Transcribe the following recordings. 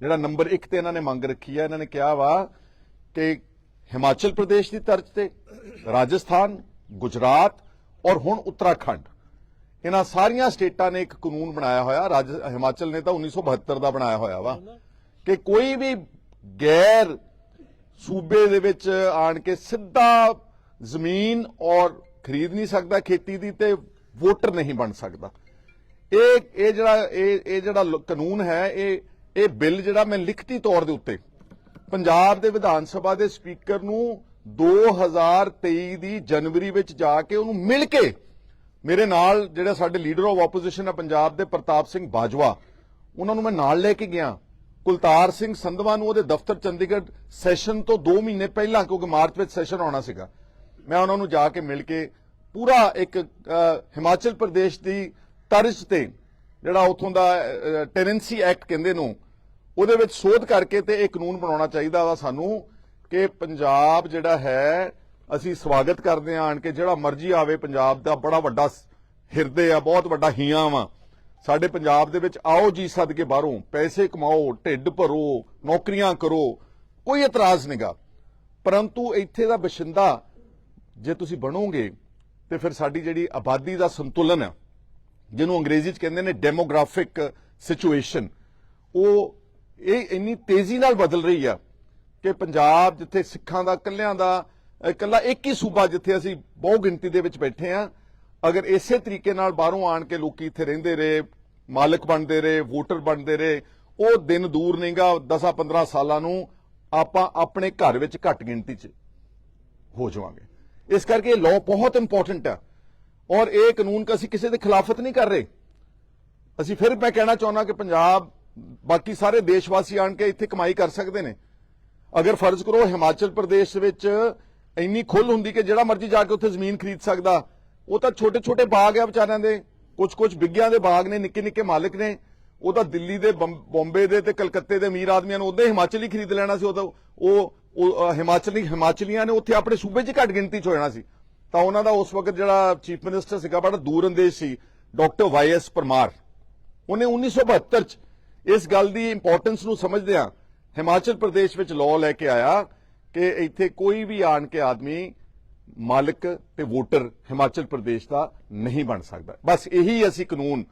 ਜਿਹੜਾ ਨੰਬਰ 1 ਤੇ ਇਹਨਾਂ ਨੇ ਮੰਗ ਰੱਖੀ ਹੈ ਇਹਨਾਂ ਨੇ ਕਿਹਾ ਵਾ ਕਿ ਹਿਮਾਚਲ ਪ੍ਰਦੇਸ਼ ਦੀ ਤਰਜ਼ ਤੇ, ਰਾਜਸਥਾਨ, ਗੁਜਰਾਤ ਔਰ ਹੁਣ ਉੱਤਰਾਖੰਡ, ਇਹਨਾਂ ਸਾਰੀਆਂ ਸਟੇਟਾਂ ਨੇ ਇੱਕ ਕਾਨੂੰਨ ਬਣਾਇਆ ਹੋਇਆ, ਰਾਜ, ਹਿਮਾਚਲ ਨੇ ਤਾਂ 1972 ਦਾ ਬਣਾਇਆ ਹੋਇਆ ਵਾ, ਕਿ ਕੋਈ ਵੀ ਗੈਰ ਸੂਬੇ ਦੇ ਵਿੱਚ ਆਣ ਕੇ ਸਿੱਧਾ ਜ਼ਮੀਨ ਔਰ ਖਰੀਦ ਨਹੀਂ ਸਕਦਾ, ਖੇਤੀ ਦੀ ਤੇ ਵੋਟਰ ਨਹੀਂ ਬਣ ਸਕਦਾ। ਇਹ ਇਹ ਜਿਹੜਾ, ਇਹ ਇਹ ਜਿਹੜਾ ਕਾਨੂੰਨ ਹੈ, ਇਹ ਇਹ ਬਿੱਲ ਜਿਹੜਾ ਮੈਂ ਲਿਖਤੀ ਤੌਰ ਦੇ ਉੱਤੇ ਪੰਜਾਬ ਦੇ ਵਿਧਾਨ ਸਭਾ ਦੇ ਸਪੀਕਰ ਨੂੰ 2023 ਦੀ ਜਨਵਰੀ ਵਿੱਚ ਜਾ ਕੇ ਉਹਨੂੰ ਮਿਲ ਕੇ ਮੇਰੇ ਨਾਲ ਜਿਹੜੇ ਸਾਡੇ ਲੀਡਰ ਆਫ ਆਪੋਜੀਸ਼ਨ ਆ ਪੰਜਾਬ ਦੇ ਪ੍ਰਤਾਪ ਸਿੰਘ ਬਾਜਵਾ, ਉਹਨਾਂ ਨੂੰ ਮੈਂ ਨਾਲ ਲੈ ਕੇ ਗਿਆ। ਕੁਲਤਾਰ ਸਿੰਘ ਸੰਧਵਾ ਨੂੰ ਉਹਦੇ ਦਫ਼ਤਰ ਚੰਡੀਗੜ੍ਹ ਸੈਸ਼ਨ ਤੋਂ 2 ਮਹੀਨੇ ਪਹਿਲਾਂ, ਕਿਉਂਕਿ ਮਾਰਚ ਵਿੱਚ ਸੈਸ਼ਨ ਆਉਣਾ ਸੀਗਾ, ਮੈਂ ਉਹਨਾਂ ਨੂੰ ਜਾ ਕੇ ਮਿਲ ਕੇ ਪੂਰਾ ਇੱਕ ਹਿਮਾਚਲ ਪ੍ਰਦੇਸ਼ ਦੀ ਤਰਜ਼ ਤੇ ਜਿਹੜਾ ਉਥੋਂ ਦਾ ਟੈਨੈਂਸੀ ਐਕਟ ਕਹਿੰਦੇ ਨੂੰ ਉਹਦੇ ਵਿੱਚ ਸੋਧ ਕਰਕੇ ਤੇ ਇਹ ਕਾਨੂੰਨ ਬਣਾਉਣਾ ਚਾਹੀਦਾ ਵਾ ਸਾਨੂੰ ਕਿ ਪੰਜਾਬ ਜਿਹੜਾ ਹੈ, ਅਸੀਂ ਸਵਾਗਤ ਕਰਦੇ ਆਂ ਆਣ ਕੇ, ਜਿਹੜਾ ਮਰਜ਼ੀ ਆਵੇ ਪੰਜਾਬ ਦਾ, ਬੜਾ ਵੱਡਾ ਹਿਰਦੇ ਆ, ਬਹੁਤ ਵੱਡਾ ਹੀਆਂ ਵਾ। ਸਾਡੇ ਪੰਜਾਬ ਦੇ ਵਿੱਚ ਆਓ ਜੀ ਸਦਕੇ ਬਾਹਰੋਂ, ਪੈਸੇ ਕਮਾਓ, ਢਿੱਡ ਭਰੋ, ਨੌਕਰੀਆਂ ਕਰੋ, ਕੋਈ ਇਤਰਾਜ਼ ਨਹੀਂਗਾ ਪਰੰਤੂ ਇੱਥੇ ਦਾ ਬਸ਼ਿੰਦਾ, ਜੇ ਤੁਸੀਂ ਬਣੋਗੇ, ਤੇ ਫਿਰ ਸਾਡੀ ਜਿਹੜੀ ਆਬਾਦੀ ਦਾ ਸੰਤੁਲਨ ਹੈ ਜਿਹਨੂੰ ਅੰਗਰੇਜ਼ੀ ਚ ਕਹਿੰਦੇ ਨੇ ਡੈਮੋਗ੍ਰਾਫਿਕ ਸਿਚੁਏਸ਼ਨ ਉਹ ਇਹ ਇੰਨੀ ਤੇਜ਼ੀ ਨਾਲ ਬਦਲ ਰਹੀ ਆ ਕਿ ਪੰਜਾਬ ਜਿੱਥੇ ਸਿੱਖਾਂ ਦਾ ਕੱਲਿਆਂ ਦਾ, ਇਕੱਲਾ ਇੱਕ ਹੀ ਸੂਬਾ ਜਿੱਥੇ ਅਸੀਂ ਬਹੁ ਗਿਣਤੀ ਦੇ ਵਿੱਚ ਬੈਠੇ ਆ, ਅਗਰ ਇਸੇ ਤਰੀਕੇ ਨਾਲ ਬਾਹਰੋਂ ਆਣ ਕੇ ਲੋਕੀ ਇੱਥੇ ਰਹਿੰਦੇ ਰਹੇ, ਮਾਲਕ ਬਣਦੇ ਰਹੇ, ਵੋਟਰ ਬਣਦੇ ਰਹੇ, ਉਹ ਦਿਨ ਦੂਰ ਨਹੀਂਗਾ 10-15 ਸਾਲਾਂ ਨੂੰ ਆਪਾਂ ਆਪਣੇ ਘਰ ਵਿੱਚ ਘੱਟ ਗਿਣਤੀ 'ਚ ਹੋ ਜਾਵਾਂਗੇ। ਇਸ ਕਰਕੇ ਇਹ ਲਾਅ ਬਹੁਤ ਇੰਪੋਰਟੈਂਟ ਆ। ਔਰ ਇਹ ਕਾਨੂੰਨ ਕ ਅਸੀਂ ਕਿਸੇ ਦੇ ਖਿਲਾਫਤ ਨਹੀਂ ਕਰ ਰਹੇ। ਅਸੀਂ ਫਿਰ ਮੈਂ ਕਹਿਣਾ ਚਾਹੁੰਦਾ ਕਿ ਪੰਜਾਬ ਬਾਕੀ ਸਾਰੇ ਦੇਸ਼ ਵਾਸੀ ਆਣ ਕੇ ਇੱਥੇ ਕਮਾਈ ਕਰ ਸਕਦੇ ਨੇ। ਅਗਰ ਫਰਜ਼ ਕਰੋ ਹਿਮਾਚਲ ਪ੍ਰਦੇਸ਼ ਵਿੱਚ ਇੰਨੀ ਖੁੱਲ ਹੁੰਦੀ ਕਿ ਜਿਹੜਾ ਮਰਜ਼ੀ ਜਾ ਕੇ ਉੱਥੇ ਜ਼ਮੀਨ ਖਰੀਦ ਸਕਦਾ ਉਹ ਤਾਂ ਛੋਟੇ ਛੋਟੇ ਬਾਗ ਆ ਵਿਚਾਰਿਆਂ ਦੇ। ਕੁਝ ਕੁਝ ਬਿੱਗਿਆਂ ਦੇ ਬਾਗ ਨੇ ਨਿੱਕੇ ਨਿੱਕੇ ਮਾਲਕ ਨੇ। ਉਹ ਤਾਂ ਦਿੱਲੀ ਦੇ ਬੰਬ- ਬੰਬੇ ਦੇ ਤੇ ਕਲਕੱਤੇ ਦੇ ਅਮੀਰ ਆਦਮੀਆਂ ਨੂੰ ਉਹਦੇ ਹਿਮਾਚਲ ਹੀ ਖਰੀਦ ਲੈਣਾ ਸੀ ਉਹ ਉਹ ਉਹ, ਹਿਮਾਚਲੀ ਹਿਮਾਚਲੀਆਂ ਨੇ ਉੱਥੇ ਆਪਣੇ ਸੂਬੇ 'ਚ ਘੱਟ ਗਿਣਤੀ 'ਚ ਹੋ ਜਾਣਾ ਸੀ। ਤਾਂ ਉਹਨਾਂ ਦਾ ਉਸ ਵਕਤ ਜਿਹੜਾ ਚੀਫ ਮਿਨਿਸਟਰ ਸੀਗਾ ਬੜਾ ਦੂਰ ਅੰਦੇਸ਼ ਸੀ ਡਾਕਟਰ ਵਾਈ ਐਸ ਪਰਮਾਰ। ਉਹਨੇ 1972 ਚ ਇਸ ਗੱਲ ਦੀ ਇੰਪੋਰਟੈਂਸ ਨੂੰ ਸਮਝਦਿਆਂ ਹਿਮਾਚਲ ਪ੍ਰਦੇਸ਼ ਵਿੱਚ ਲਾਅ ਲੈ ਕੇ ਆਇਆ ਕਿ ਇੱਥੇ ਕੋਈ ਵੀ ਆਣ ਕੇ ਆਦਮੀ ਮਾਲਕ ਤੇ ਵੋਟਰ ਹਿਮਾਚਲ ਪ੍ਰਦੇਸ਼ ਦਾ ਨਹੀਂ ਬਣ ਸਕਦਾ। ਬਸ ਇਹੀ ਅਸੀਂ ਕਾਨੂੰਨ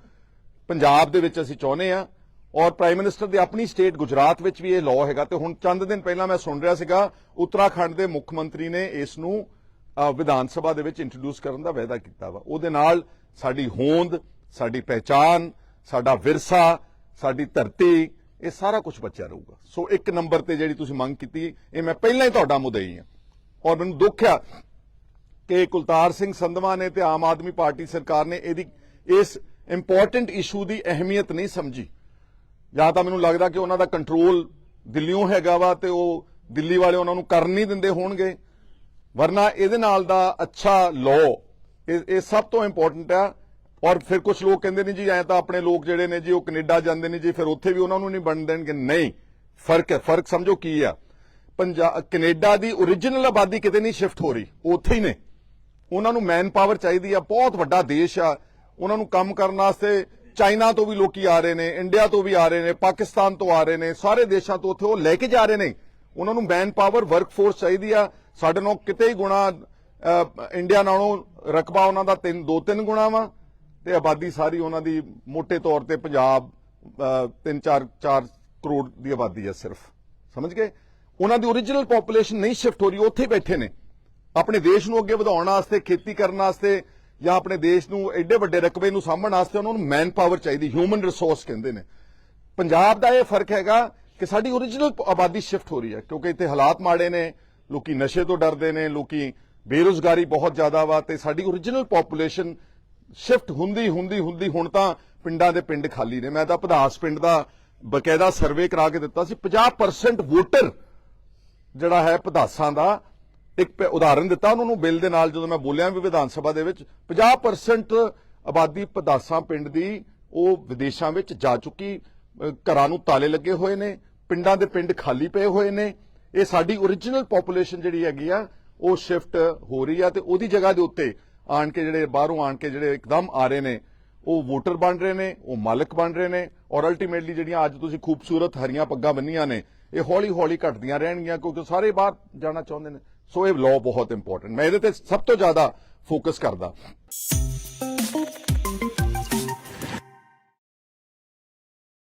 ਪੰਜਾਬ ਦੇ ਵਿੱਚ ਅਸੀਂ ਚਾਹੁੰਦੇ ਆ ਔਰ ਪ੍ਰਾਈਮ ਮਿਨਿਸਟਰ ਦੀ ਆਪਣੀ ਸਟੇਟ ਗੁਜਰਾਤ ਵਿੱਚ ਵੀ ਇਹ ਲਾਅ ਹੈਗਾ ਤੇ ਹੁਣ ਚੰਦ ਦਿਨ ਪਹਿਲਾਂ ਮੈਂ ਸੁਣ ਰਿਹਾ ਸੀਗਾ, ਉੱਤਰਾਖੰਡ ਦੇ ਮੁੱਖ ਮੰਤਰੀ ਨੇ ਇਸ ਨੂੰ ਵਿਧਾਨ ਸਭਾ ਦੇ ਵਿੱਚ ਇੰਟਰੋਡਿਊਸ ਕਰਨ ਦਾ ਵਾਅਦਾ ਕੀਤਾ ਵਾ। ਉਹਦੇ ਨਾਲ ਸਾਡੀ ਹੋਂਦ, ਸਾਡੀ ਪਹਿਚਾਨ ਸਾਡਾ ਵਿਰਸਾ ਸਾਡੀ ਧਰਤੀ, ਇਹ ਸਾਰਾ ਕੁਝ ਬਚਿਆ ਰਹੂਗਾ। ਸੋ ਇੱਕ ਨੰਬਰ ਤੇ ਜਿਹੜੀ ਤੁਸੀਂ ਮੰਗ ਕੀਤੀ, ਇਹ ਮੈਂ ਪਹਿਲਾਂ ਹੀ ਤੁਹਾਡਾ ਮੁਦਈ ਹਾਂ ਔਰ ਮੈਨੂੰ ਦੁੱਖ ਆ ਕਿ ਕੁਲਤਾਰ ਸਿੰਘ ਸੰਧਵਾ ਨੇ ਤੇ ਆਮ ਆਦਮੀ ਪਾਰਟੀ ਸਰਕਾਰ ਨੇ ਇਹਦੀ, ਇਸ ਇੰਪੋਰਟੈਂਟ ਇਸ਼ੂ ਦੀ ਅਹਿਮੀਅਤ ਨਹੀਂ ਸਮਝੀ। ਜਾਂ ਤਾਂ ਮੈਨੂੰ ਲੱਗਦਾ ਕਿ ਉਹਨਾਂ ਦਾ ਕੰਟਰੋਲ ਦਿੱਲੀੋਂ ਹੈਗਾ ਵਾ ਤੇ ਉਹ ਦਿੱਲੀ ਵਾਲੇ ਉਹਨਾਂ ਨੂੰ ਕਰਨ ਨਹੀਂ ਦਿੰਦੇ ਹੋਣਗੇ। ਵਰਨਾ ਇਹਦੇ ਨਾਲ ਦਾ ਅੱਛਾ ਲਾਅ ਇਹ ਇਹ ਸਭ ਤੋਂ ਇੰਪੋਰਟੈਂਟ ਆ। ਔਰ ਫਿਰ ਕੁਝ ਲੋਕ ਕਹਿੰਦੇ ਨੇ ਜੀ, ਐ ਤਾਂ ਆਪਣੇ ਲੋਕ ਜਿਹੜੇ ਨੇ ਜੀ, ਉਹ ਕੈਨੇਡਾ ਜਾਂਦੇ ਨੇ ਜੀ, ਫਿਰ ਉੱਥੇ ਵੀ ਉਹਨਾਂ ਨੂੰ ਨਹੀਂ ਬਣ ਦੇਣਗੇ। ਨਹੀਂ, ਫ਼ਰਕ ਹੈ, ਫ਼ਰਕ ਸਮਝੋ ਕੀ ਆ। ਪੰਜਾਬ ਕੈਨੇਡਾ ਦੀ origignal ਆਬਾਦੀ ਕਿਤੇ ਨਹੀਂ ਸ਼ਿਫਟ ਹੋ ਰਹੀ, ਉਹ ਉੱਥੇ ਹੀ ਨੇ। ਉਹਨਾਂ ਨੂੰ ਮੈਨ ਪਾਵਰ ਚਾਹੀਦੀ ਆ, ਬਹੁਤ ਵੱਡਾ ਦੇਸ਼ ਆ। ਉਹਨਾਂ ਨੂੰ ਕੰਮ ਕਰਨ ਵਾਸਤੇ ਚਾਈਨਾ ਤੋਂ ਵੀ ਲੋਕੀ ਆ ਰਹੇ ਨੇ, ਇੰਡੀਆ ਤੋਂ ਵੀ ਆ ਰਹੇ ਨੇ, ਪਾਕਿਸਤਾਨ ਤੋਂ ਆ ਰਹੇ ਨੇ, ਸਾਰੇ ਦੇਸ਼ਾਂ ਤੋਂ ਉੱਥੇ ਉਹ ਲੈ ਕੇ ਜਾ ਰਹੇ ਨੇ। ਉਹਨਾਂ ਨੂੰ ਮੈਨ ਪਾਵਰ ਵਰਕਫੋਰਸ ਚਾਹੀਦੀ ਆ। ਸਾਡੇ ਨਾਲ ਕਿਤੇ ਹੀ ਗੁਣਾ ਇੰਡੀਆ ਨਾਲੋਂ ਰਕਬਾ ਉਹਨਾਂ ਦਾ ਤਿੰਨ ਦੋ ਤਿੰਨ ਗੁਣਾ ਵਾ। ਤੇ ਆਬਾਦੀ ਸਾਰੀ ਉਹਨਾਂ ਦੀ ਮੋٹے ਤੌਰ ਤੇ ਪੰਜਾਬ 3-4 4 ਕਰੋੜ ਦੀ ਆਬਾਦੀ ਆ ਸਿਰਫ। ਸਮਝ ਗਏ? ਉਹਨਾਂ ਦੀ origignal ਪੋਪੂਲੇਸ਼ਨ ਨਹੀਂ ਸ਼ਿਫਟ ਹੋ ਰਹੀ, ਉਹ ਉੱਥੇ ਹੀ ਬੈਠੇ ਨੇ। ਆਪਣੇ ਦੇਸ਼ ਨੂੰ ਅੱਗੇ ਵਧਾਉਣ ਵਾਸਤੇ, ਖੇਤੀ ਕਰਨ ਵਾਸਤੇ ਜਾਂ ਆਪਣੇ ਦੇਸ਼ ਨੂੰ ਐਡੇ ਵੱਡੇ ਰਕਬੇ ਨੂੰ ਸਾਂਭਣ ਵਾਸਤੇ ਉਹਨਾਂ ਨੂੰ ਮੈਨ ਪਾਵਰ ਚਾਹੀਦੀ ਹਿਊਮਨ ਰਿਸੋਰਸ ਕਹਿੰਦੇ ਨੇ। ਪੰਜਾਬ ਦਾ ਇਹ ਫ਼ਰਕ ਹੈਗਾ ਕਿ ਸਾਡੀ origignal ਆਬਾਦੀ ਸ਼ਿਫਟ ਹੋ ਰਹੀ ਹੈ, ਕਿਉਂਕਿ ਇੱਥੇ ਹਾਲਾਤ ਮਾੜੇ ਨੇ, ਲੋਕੀ ਨਸ਼ੇ ਤੋਂ ਡਰਦੇ ਨੇ, ਲੋਕੀ ਬੇਰੁਜ਼ਗਾਰੀ ਬਹੁਤ ਜ਼ਿਆਦਾ ਵਾ ਤੇ ਸਾਡੀ origignal ਪੋਪੂਲੇਸ਼ਨ ਸ਼ਿਫਟ ਹੁੰਦੀ ਹੁੰਦੀ ਹੁੰਦੀ ਹੁਣ ਤਾਂ ਪਿੰਡਾਂ ਦੇ ਪਿੰਡ ਖਾਲੀ ਨੇ। ਮੈਂ ਤਾਂ ਪਧਾਸ ਪਿੰਡ ਦਾ ਬਕਾਇਦਾ ਸਰਵੇ ਕਰਾ ਕੇ ਦਿੱਤਾ ਸੀ। 50% ਵੋਟਰ ਜਿਹੜਾ ਹੈ ਪਧਾਸਾਂ ਦਾ, ਇੱਕ ਪ- ਉਦਾਹਰਨ ਦਿੱਤਾ ਉਹਨਾਂ ਨੂੰ ਬਿੱਲ ਦੇ ਨਾਲ ਜਦੋਂ ਮੈਂ ਬੋਲਿਆ ਵੀ ਵਿਧਾਨ ਸਭਾ ਦੇ ਵਿੱਚ 50% ਆਬਾਦੀ ਪਧਾਸਾਂ ਪਿੰਡ ਦੀ ਉਹ ਵਿਦੇਸ਼ਾਂ ਵਿੱਚ ਜਾ ਚੁੱਕੀ ਘਰਾਂ ਨੂੰ ਤਾਲੇ ਲੱਗੇ ਹੋਏ ਨੇ, ਪਿੰਡਾਂ ਦੇ ਪਿੰਡ ਖਾਲੀ ਪਏ ਹੋਏ ਨੇ। ਇਹ ਸਾਡੀ origignal ਪੋਪੂਲੇਸ਼ਨ ਜਿਹੜੀ ਹੈਗੀ ਆ, ਉਹ ਸ਼ਿਫਟ ਹੋ ਰਹੀ ਆ ਤੇ ਉਹਦੀ ਜਗ੍ਹਾ ਦੇ ਉੱਤੇ ਆਣ ਕੇ ਜਿਹੜੇ ਬਾਹਰੋਂ ਆਣ ਕੇ ਜਿਹੜੇ ਇੱਕਦਮ ਆ ਰਹੇ ਨੇ, ਉਹ ਵੋਟਰ ਬਣ ਰਹੇ ਨੇ, ਉਹ ਮਾਲਕ ਬਣ ਰਹੇ ਨੇ ਔਰ ਅਲਟੀਮੇਟਲੀ ਜਿਹੜੀਆਂ ਅੱਜ ਤੁਸੀਂ ਖੂਬਸੂਰਤ ਹਰੀਆਂ ਪੱਗਾਂ ਬੰਨੀਆਂ ਨੇ, ਇਹ ਹੌਲੀ ਹੌਲੀ ਘਟਦੀਆਂ ਰਹਿਣਗੀਆਂ ਕਿਉਂਕਿ ਸਾਰੇ ਬਾਹਰ ਜਾਣਾ ਚਾਹੁੰਦੇ ਨੇ। ਸੋ ਇਹ ਲਾਅ ਬਹੁਤ ਇੰਪੋਰਟੈਂਟ ਮੈਂ ਇਹਦੇ ਤੇ ਸਭ ਤੋਂ ਜ਼ਿਆਦਾ ਫੋਕਸ ਕਰਦਾ।